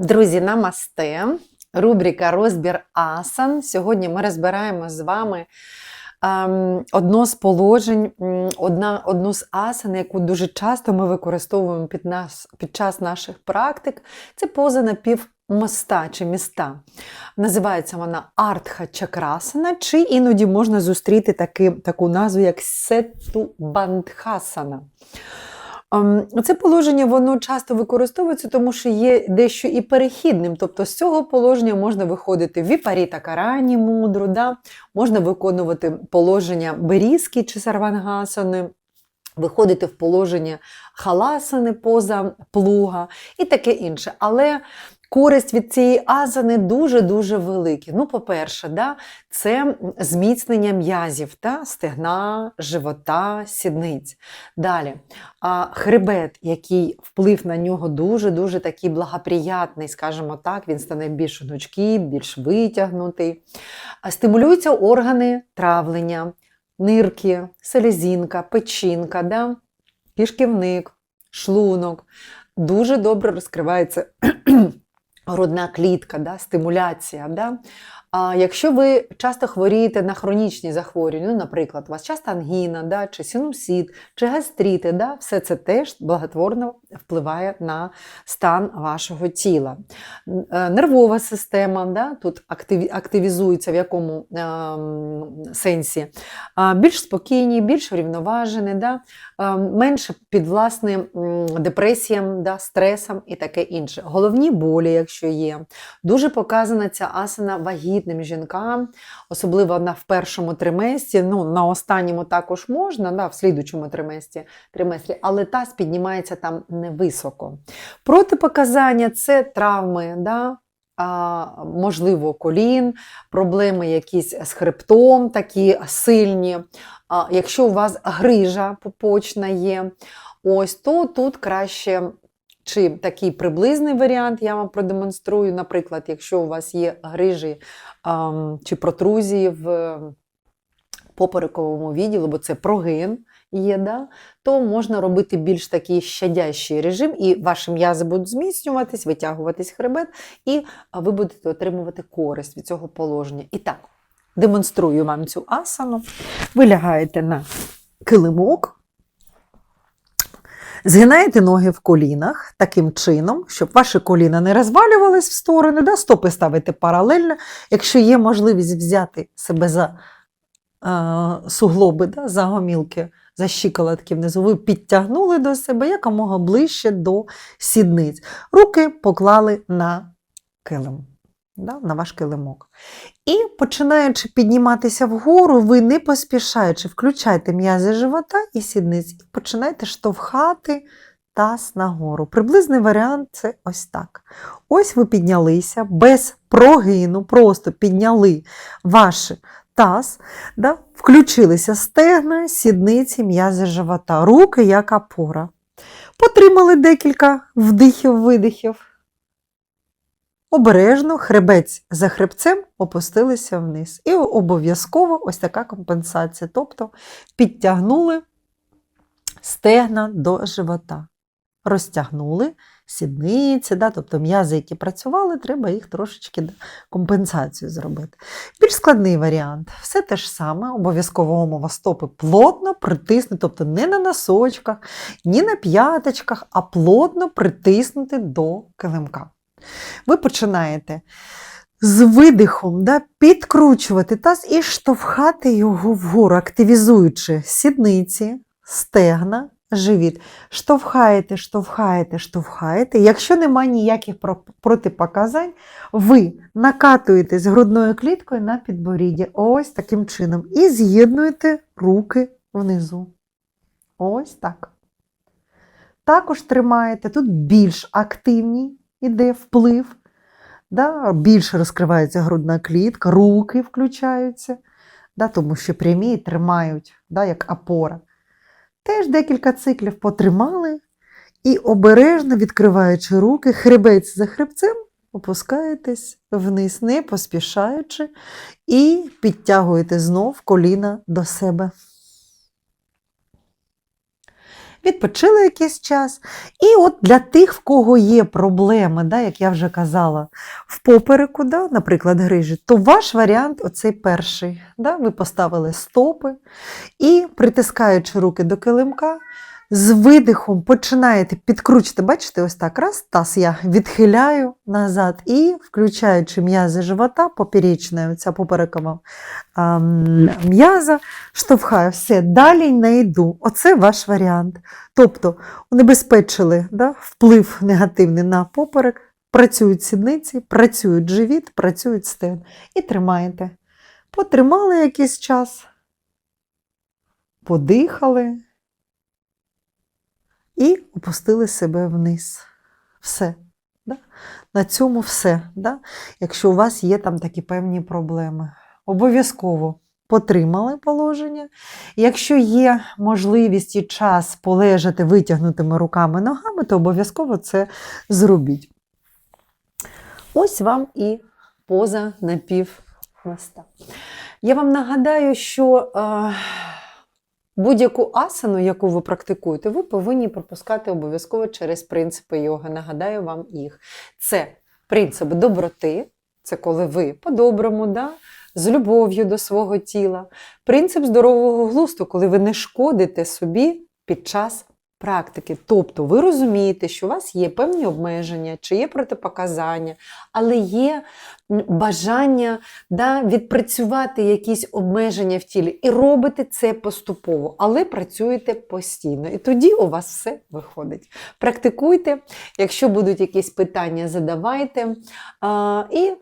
Друзі, намасте. Рубрика Розбір асан. Сьогодні ми розбираємо з вами ем, одно з положень, одна, одну з асан, яку дуже часто ми використовуємо під, нас, під час наших практик. Це поза напівмоста чи міста. Називається вона Артха Чакрасана, чи іноді можна зустріти таки, таку назву, як Сету Бандхасана. Ем, Це положення воно часто використовується, тому що є дещо і перехідним. Тобто з цього положення можна виходити в віпаріта карані мудру, да? можна виконувати положення берізки чи сарвангасани, виходити в положення халасани поза плуга і таке інше. Але користь від цієї азани дуже-дуже великі. Ну, по-перше, да, це зміцнення м'язів та стегна, живота, сідниць. Далі, а, хребет, який вплив на нього дуже-дуже такий благоприятний, скажімо так, він стане більш гнучкий, більш витягнутий. Стимулюються органи травлення, нирки, селезінка, печінка, да? кишківник, шлунок. Дуже добре розкривається грудна клітка, да? стимуляція. Да? А якщо ви часто хворієте на хронічні захворювання, ну, наприклад, у вас часто ангіна, да, чи синусит, чи гастрити, да, все це теж благотворно впливає на стан вашого тіла. Е, Нервова система да, тут активізується в якому е, сенсі? Більш спокійні, більш врівноважені, да, е, менше підвласні м, депресіям, да, стресам і таке інше. Головні болі, якщо є. Дуже показана ця асана вагітним жінкам, особливо на в першому триместрі. Ну, на останньому також можна, да, в слідучому триместрі, триместрі, але таз піднімається там невисоко. Протипоказання це травми, да, а, можливо, колін, проблеми якісь з хребтом, такі сильні. А, якщо у вас грижа попочна є, ось то тут краще чи такий приблизний варіант я вам продемонструю. Наприклад, якщо у вас є грижі ам, чи протрузії в поперековому відділі, бо це прогин є, да, то можна робити більш такий щадящий режим, і ваші м'язи будуть зміцнюватись, витягуватись хребет, і ви будете отримувати користь від цього положення. І так, демонструю вам цю асану. Ви лягаєте на килимок. Згинаєте ноги в колінах таким чином, щоб ваші коліна не розвалювались в сторони, да? стопи ставите паралельно. Якщо є можливість взяти себе за е, суглоби, да? за гомілки, за щиколотки внизу, ви підтягнули до себе якомога ближче до сідниць. Руки поклали на килим, да? на ваш килимок. І починаючи підніматися вгору, ви не поспішаючи, включайте м'язи живота і сідниць, і починайте штовхати таз нагору. Приблизний варіант це ось так. Ось ви піднялися без прогину, просто підняли ваш таз, да? включилися стегна, сідниці, м'язи живота, руки як опора. Потримали декілька вдихів-видихів. Обережно, хребець за хребцем опустилися вниз. І обов'язково ось така компенсація. Тобто підтягнули стегна до живота. Розтягнули сідниці, да, тобто м'язи, які працювали, треба їх трошечки компенсацію зробити. Більш складний варіант. Все те ж саме, обов'язково умова стопи плотно притиснути, тобто не на носочках, ні на п'яточках, а плотно притиснути до килимка. Ви починаєте з видихом да, підкручувати таз і штовхати його вгору, активізуючи сідниці, стегна, живіт. Штовхаєте, штовхаєте, штовхаєте. Якщо немає ніяких протипоказань, ви накатуєте з грудною кліткою на підборіддя. Ось таким чином. І з'єднуєте руки внизу. Ось так. Також тримаєте тут більш активні іде вплив, да, більше розкривається грудна клітка, руки включаються, да, тому що прямі тримають, да, як опора. Теж декілька циклів потримали і обережно відкриваючи руки, хребець за хребцем, опускаєтесь вниз, не поспішаючи, і підтягуєте знов коліна до себе. Відпочили якийсь час. І от для тих, в кого є проблеми, да, як я вже казала, в попереку, да, наприклад, грижі, то ваш варіант оцей перший. Да, ви поставили стопи і, притискаючи руки до килимка, з видихом починаєте підкручити, бачите, ось так, раз, таз я відхиляю назад і, включаючи м'язи живота, поперечна, ця поперекова м'яза, штовхаю, все, далі не йду. Оце ваш варіант. Тобто унебезпечили да, вплив негативний на поперек, працюють сідниці, працюють живіт, працюють стен. І тримаєте. Потримали якийсь час, подихали і опустили себе вниз. Все. Да? На цьому все. Да? Якщо у вас є там такі певні проблеми, обов'язково потримали положення. Якщо є можливість і час полежати витягнутими руками ногами, то обов'язково це зробіть. Ось вам і поза напівхвоста. Я вам нагадаю, що е, будь-яку асану, яку ви практикуєте, ви повинні пропускати обов'язково через принципи йоги. Нагадаю вам їх. Це принцип доброти, це коли ви по-доброму, да? з любов'ю до свого тіла. Принцип здорового глузду, коли ви не шкодите собі під час практики. Тобто ви розумієте, що у вас є певні обмеження, чи є протипоказання, але є бажання да, відпрацювати якісь обмеження в тілі. І робите це поступово, але працюєте постійно. І тоді у вас все виходить. Практикуйте, якщо будуть якісь питання, задавайте. А, і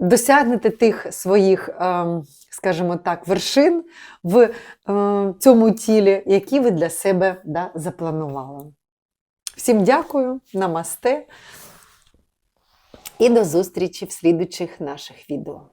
досягнете тих своїх, ем, скажімо так, вершин в е, цьому тілі, які ви для себе да, запланували. Всім дякую, намасте і до зустрічі в слідучих наших відео.